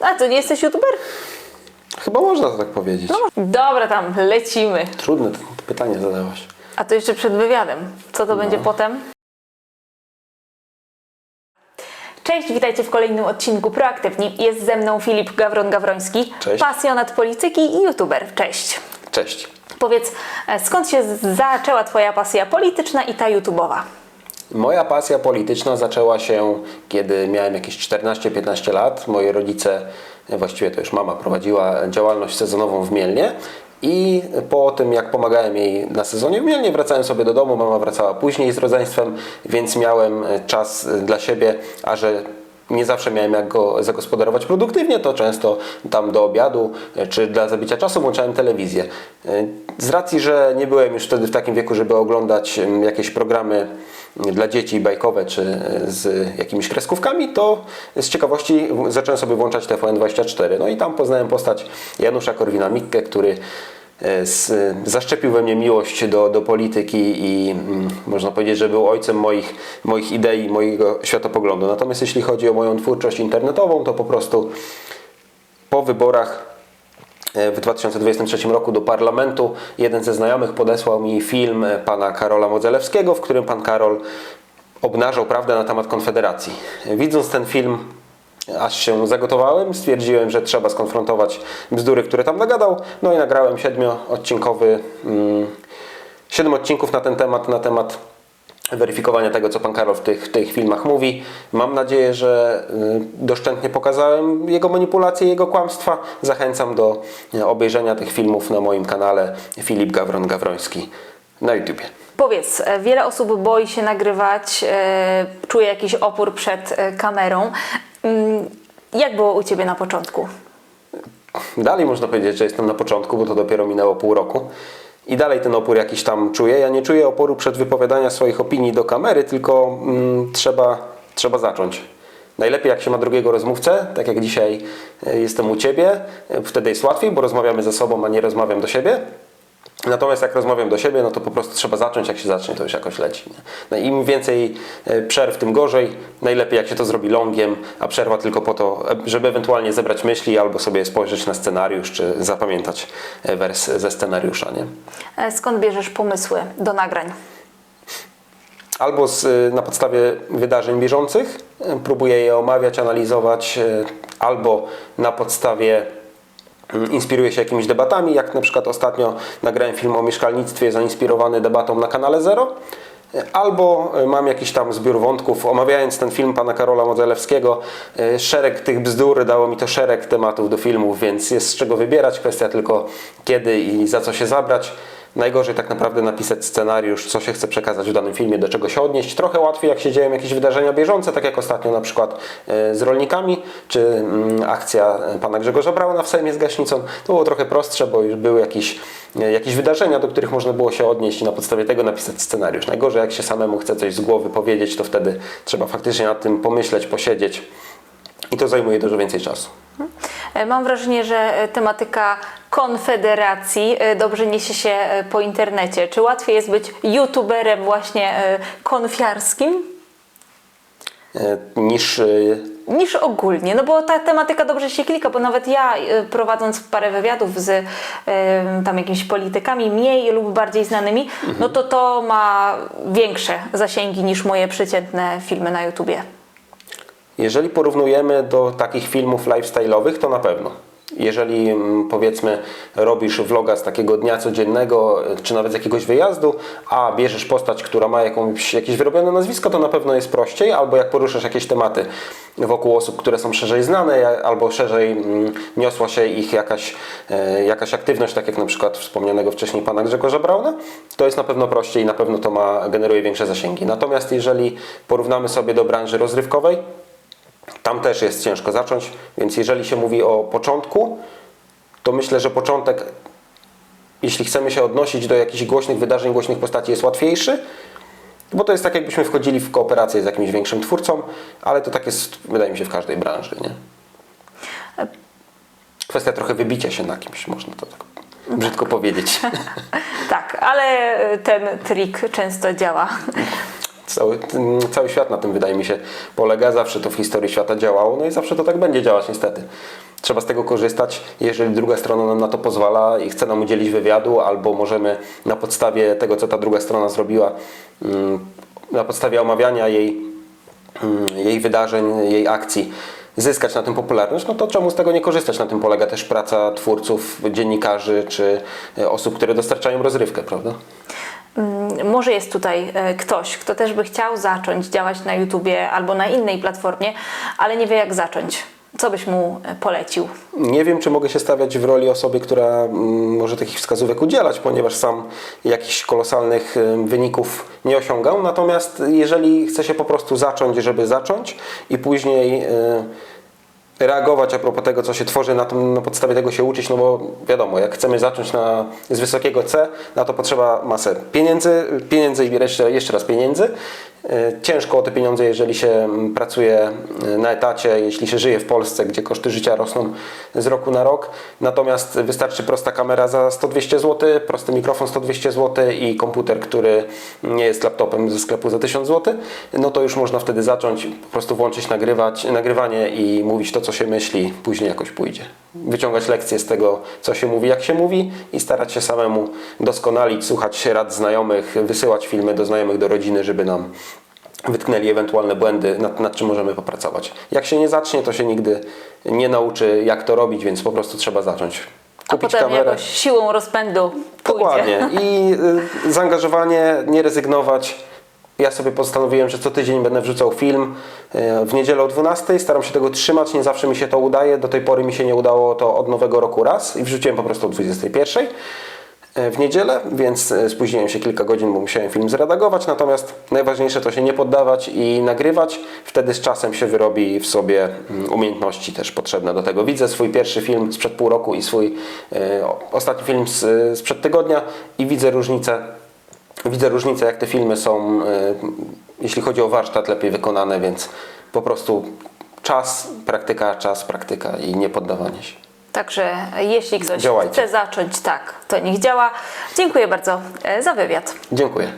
A to nie jesteś youtuber? Chyba można tak powiedzieć. Dobra, tam lecimy. Trudne to pytanie zadałaś. A to jeszcze przed wywiadem. Co to będzie potem? Cześć, witajcie w kolejnym odcinku Proaktywni. Jest ze mną Filip Gawron-Gawroński, Cześć. pasjonat polityki i youtuber. Cześć. Cześć. Powiedz, e, skąd się z- zaczęła Twoja pasja polityczna i ta YouTubeowa? Moja pasja polityczna zaczęła się, kiedy miałem jakieś 14-15 lat. Moi rodzice, właściwie to już mama, prowadziła działalność sezonową w Mielnie. I po tym, jak pomagałem jej na sezonie w Mielnie, wracałem sobie do domu. Mama wracała później z rodzeństwem, więc miałem czas dla siebie, a że nie zawsze miałem jak go zagospodarować produktywnie, to często tam do obiadu e, czy dla zabicia czasu włączałem telewizję. E, Z racji, że nie byłem już wtedy w takim wieku, żeby oglądać jakieś programy dla dzieci bajkowe czy e, z jakimiś kreskówkami, to z ciekawości zacząłem sobie włączać TVN24. No i tam poznałem postać Janusza Korwina-Mikke, który z, zaszczepił we mnie miłość do, do polityki i mm, można powiedzieć, że był ojcem moich, moich idei, mojego światopoglądu. Natomiast jeśli chodzi o moją twórczość internetową, to po prostu po wyborach e, w 2023 roku do parlamentu jeden ze znajomych podesłał mi film e, pana Karola Modzelewskiego, w którym pan Karol obnażał prawdę na temat Konfederacji. Widząc ten film, aż się zagotowałem, stwierdziłem, że trzeba skonfrontować bzdury, które tam nagadał, no i nagrałem siedmioodcinkowy, mm, siedem odcinków na ten temat, na temat weryfikowania tego, co pan Karol w tych, w tych filmach mówi. Mam nadzieję, że y, doszczętnie pokazałem jego manipulacje, jego kłamstwa. Zachęcam do y, obejrzenia tych filmów na moim kanale Filip Gawron-Gawroński na YouTubie. Powiedz, e, wiele osób boi się nagrywać, e, czuje jakiś opór przed e, kamerą. Mm, Jak było u Ciebie na początku? Dalej można powiedzieć, że jestem na początku, bo to dopiero minęło pół roku. I dalej ten opór jakiś tam czuję. Ja nie czuję oporu przed wypowiadaniem swoich opinii do kamery, tylko mm, trzeba, trzeba zacząć. Najlepiej jak się ma drugiego rozmówcę, tak jak dzisiaj e, jestem u Ciebie, e, wtedy jest łatwiej, bo rozmawiamy ze sobą, a nie rozmawiam do siebie. Natomiast jak rozmawiam do siebie, no to po prostu trzeba zacząć, jak się zacznie, to już jakoś leci. No im więcej e, przerw, tym gorzej. Najlepiej jak się to zrobi longiem, a przerwa tylko po to, e, żeby ewentualnie zebrać myśli albo sobie spojrzeć na scenariusz, czy zapamiętać e, wers ze scenariusza. Nie? Skąd bierzesz pomysły do nagrań? Albo z, na podstawie wydarzeń bieżących próbuję je omawiać, analizować, albo na podstawie inspiruję się jakimiś debatami, jak na przykład ostatnio nagrałem film o mieszkalnictwie zainspirowany debatą na kanale Zero. Albo mam jakiś tam zbiór wątków, omawiając ten film pana Karola Modzelewskiego, y, szereg tych bzdur, dało mi to szereg tematów do filmów, więc jest z czego wybierać, kwestia tylko kiedy i za co się zabrać. Najgorzej tak naprawdę napisać scenariusz, co się chce przekazać w danym filmie, do czego się odnieść. Trochę łatwiej, jak się dzieją jakieś wydarzenia bieżące, tak jak ostatnio na przykład e, z rolnikami, czy mm, akcja e, pana Grzegorza Brauna w Sejmie z Gaśnicą. To było trochę prostsze, bo już były jakieś, e, jakieś wydarzenia, do których można było się odnieść i na podstawie tego napisać scenariusz. Najgorzej, jak się samemu chce coś z głowy powiedzieć, to wtedy trzeba faktycznie nad tym pomyśleć, posiedzieć i to zajmuje dużo więcej czasu. E, Mam wrażenie, że e, tematyka konfederacji e, dobrze niesie się po internecie. Czy łatwiej jest być youtuberem właśnie konfiarskim Niż niż ogólnie? No bo ta tematyka dobrze się klika, bo nawet ja prowadząc parę wywiadów z e, tam jakimiś politykami mniej lub bardziej znanymi, no to to ma większe zasięgi niż moje przeciętne filmy na YouTubie. Jeżeli porównujemy do takich filmów lifestyle'owych, to na pewno. Jeżeli mm, powiedzmy robisz vloga z takiego dnia codziennego, y, czy nawet z jakiegoś wyjazdu, a bierzesz postać, która ma jakąś, jakieś wyrobione nazwisko, to na pewno jest prościej, albo jak poruszasz jakieś tematy wokół osób, które są szerzej znane, albo szerzej mm, niosła się ich jakaś, e, jakaś aktywność, tak jak na przykład wspomnianego wcześniej pana Grzegorza Brauna, to jest na pewno prościej i na pewno to ma, generuje większe zasięgi. Natomiast jeżeli porównamy sobie do branży rozrywkowej, tam też jest ciężko zacząć, więc jeżeli się mówi o początku, to myślę, że początek, jeśli chcemy się odnosić do jakichś głośnych wydarzeń, głośnych postaci, jest łatwiejszy, bo to jest tak, jakbyśmy wchodzili w kooperację z jakimś większym twórcą, ale to tak jest, wydaje mi się, w każdej branży. Nie? Kwestia trochę wybicia się na kimś, można to tak brzydko powiedzieć. Tak, ale ten trik często działa. Cały, cały świat na tym, wydaje mi się, polega. Zawsze to w historii świata działało, no i zawsze to tak będzie działać, niestety. trzeba z tego korzystać, jeżeli druga strona nam na to pozwala i chce nam udzielić wywiadu, albo możemy na podstawie tego, co ta druga strona zrobiła, mm, na podstawie omawiania jej, mm, jej wydarzeń, jej akcji, zyskać na tym popularność, no to czemu z tego nie korzystać? Na tym polega też praca twórców, dziennikarzy czy e, osób, które dostarczają rozrywkę, prawda? Mm, Może jest tutaj e, ktoś, kto też by chciał zacząć działać na YouTubie albo na innej platformie, ale nie wie jak zacząć. Co byś mu e, polecił? Nie wiem, czy mogę się stawiać w roli osoby, która mm, może takich wskazówek udzielać, ponieważ sam jakichś kolosalnych y, wyników nie osiągał. Natomiast jeżeli chce się po prostu zacząć, żeby zacząć i później reagować a propos tego, co się tworzy, na, tym, na podstawie tego się uczyć, no bo wiadomo, jak chcemy zacząć na, z wysokiego C, na to potrzeba masę pieniędzy, pieniędzy i jeszcze, jeszcze raz pieniędzy. Y, Ciężko o te pieniądze, jeżeli się mm, pracuje y, na etacie, jeśli się żyje w Polsce, gdzie koszty życia rosną z roku na rok. Natomiast wystarczy prosta kamera za 100-200 zł, prosty mikrofon 100-200 zł i komputer, który nie jest laptopem ze sklepu za 1000 zł, no to już można wtedy zacząć po prostu włączyć nagrywać, nagrywanie i mówić to, co się myśli, później jakoś pójdzie. Wyciągać lekcje z tego, co się mówi, jak się mówi i starać się samemu doskonalić, słuchać rad znajomych, wysyłać filmy do znajomych, do rodziny, żeby nam wytknęli ewentualne błędy, nad, nad czym możemy popracować. Jak się nie zacznie, to się nigdy nie nauczy, jak to robić, więc po prostu trzeba zacząć. A potem jakoś siłą rozpędu pójdzie. Dokładnie. I y, zaangażowanie, nie rezygnować. Ja sobie postanowiłem, że co tydzień będę wrzucał film y, w niedzielę o 12. Staram się tego trzymać, nie zawsze mi się to udaje. Do tej pory mi się nie udało to od nowego roku raz i wrzuciłem po prostu o 21 y, w niedzielę, więc y, spóźniłem się kilka godzin, bo musiałem film zredagować. Natomiast najważniejsze to się nie poddawać i nagrywać. Wtedy z czasem się wyrobi w sobie mm, umiejętności też potrzebne do tego. Widzę swój pierwszy film sprzed pół roku i swój ostatni film sprzed tygodnia i widzę różnicę. Widzę różnicę, jak te filmy są, y, jeśli chodzi o warsztat, lepiej wykonane, więc po prostu czas, praktyka, czas, praktyka i nie poddawanie się. Także jeśli ktoś Działajcie. chce zacząć, tak, to niech działa. Dziękuję bardzo e, za wywiad. Dziękuję.